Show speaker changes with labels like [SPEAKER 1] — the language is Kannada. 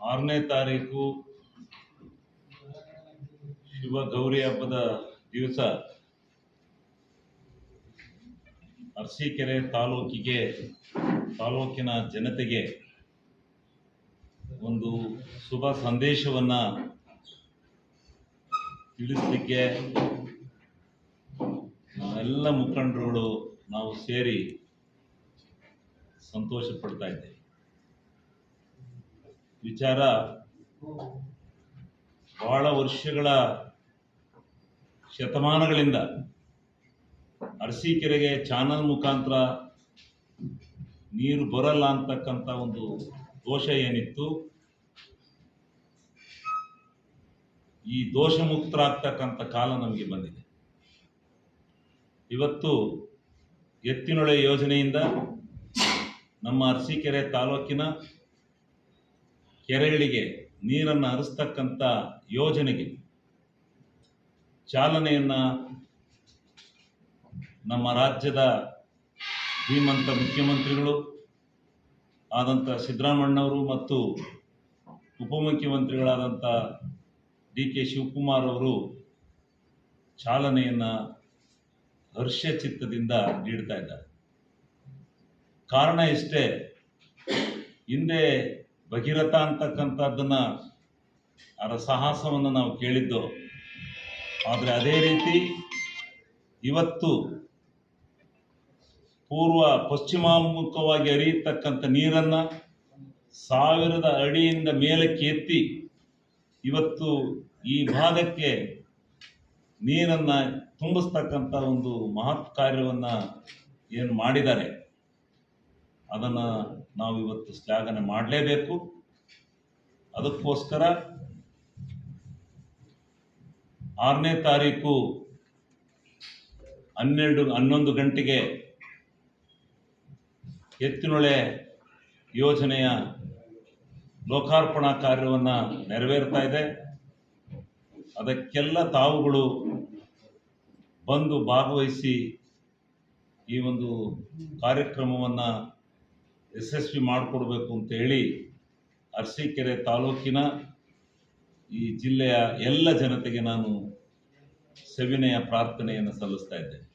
[SPEAKER 1] ಆರನೇ ತಾರೀಕು ಶಿವ ಗೌರಿ ಹಬ್ಬದ ದಿವಸ ಅರಸೀಕೆರೆ ತಾಲೂಕಿಗೆ, ತಾಲೂಕಿನ ಜನತೆಗೆ ಒಂದು ಶುಭ ಸಂದೇಶವನ್ನು ತಿಳಿಸಲಿಕ್ಕೆ ನಾವೆಲ್ಲ ಮುಖಂಡರುಗಳು ನಾವು ಸೇರಿ ಸಂತೋಷ ಪಡ್ತಾ ಇದ್ದೇವೆ. ವಿಚಾರ ಬಹಳ ವರ್ಷಗಳ ಶತಮಾನಗಳಿಂದ ಅರಸೀಕೆರೆಗೆ ಚಾನಲ್ ಮುಖಾಂತರ ನೀರು ಬರಲ್ಲ ಅಂತಕ್ಕಂಥ ಒಂದು ದೋಷ ಏನಿತ್ತು? ಈ ದೋಷ ಮುಕ್ತರಾಗ್ತಕ್ಕಂಥ ಕಾಲ ನಮಗೆ ಬಂದಿದೆ. ಇವತ್ತು ಎತ್ತಿನೊಳೆ ಯೋಜನೆಯಿಂದ ನಮ್ಮ ಅರಸೀಕೆರೆ ತಾಲೂಕಿನ ಕೆರೆಗಳಿಗೆ ನೀರನ್ನು ಹರಿಸ್ತಕ್ಕಂಥ ಯೋಜನೆಗೆ ಚಾಲನೆಯನ್ನು ನಮ್ಮ ರಾಜ್ಯದ ಧೀಮಂತ ಮುಖ್ಯಮಂತ್ರಿಗಳು ಆದಂಥ ಸಿದ್ದರಾಮಣ್ಣವರು ಮತ್ತು ಉಪಮುಖ್ಯಮಂತ್ರಿಗಳಾದಂಥ ಡಿ ಕೆ ಶಿವಕುಮಾರ್ ಅವರು ಚಾಲನೆಯನ್ನು ಹರ್ಷಚಿತ್ತದಿಂದ ನೀಡ್ತಾ ಇದ್ದಾರೆ. ಕಾರಣ ಇಷ್ಟೇ, ಹಿಂದೆ ಭಗೀರಥ ಅಂತಕ್ಕಂಥದ್ದನ್ನ ಅದರ ಸಾಹಸವನ್ನು ನಾವು ಕೇಳಿದ್ದು. ಆದರೆ ಅದೇ ರೀತಿ ಇವತ್ತು ಪೂರ್ವ ಪಶ್ಚಿಮಾಮುಖವಾಗಿ ಹರಿಯತಕ್ಕಂಥ ನೀರನ್ನು ಸಾವಿರದ ಅಡಿಯಿಂದ ಮೇಲಕ್ಕೆ ಎತ್ತಿ ಇವತ್ತು ಈ ಭಾಗಕ್ಕೆ ನೀರನ್ನು ತುಂಬಿಸ್ತಕ್ಕಂಥ ಒಂದು ಮಹತ್ ಕಾರ್ಯವನ್ನು ಏನು ಮಾಡಿದ್ದಾರೆ. ಅದನ್ನು ನಾವು ಇವತ್ತು ಶ್ಲಾಘನೆ ಮಾಡಲೇಬೇಕು. ಅದಕ್ಕೋಸ್ಕರ ಆರನೇ ತಾರೀಕು ಹನ್ನೆರಡು, ಹನ್ನೊಂದು ಗಂಟೆಗೆ ಎತ್ತಿನೊಳೆ ಯೋಜನೆಯ ಲೋಕಾರ್ಪಣಾ ಕಾರ್ಯವನ್ನು ನೆರವೇರ್ತಾ ಇದೆ. ಅದಕ್ಕೆಲ್ಲ ತಾವುಗಳು ಬಂದು ಭಾಗವಹಿಸಿ ಈ ಒಂದು ಕಾರ್ಯಕ್ರಮವನ್ನು ಯಶಸ್ವಿ ಮಾಡಿಕೊಡ್ಬೇಕು ಅಂತ ಹೇಳಿ ಅರಸೀಕೆರೆ ತಾಲೂಕಿನ ಈ ಜಿಲ್ಲೆಯ ಎಲ್ಲ ಜನತೆಗೆ ನಾನು ಸವಿನಯ ಪ್ರಾರ್ಥನೆಯನ್ನು ಸಲ್ಲಿಸ್ತಾ ಇದ್ದೇನೆ.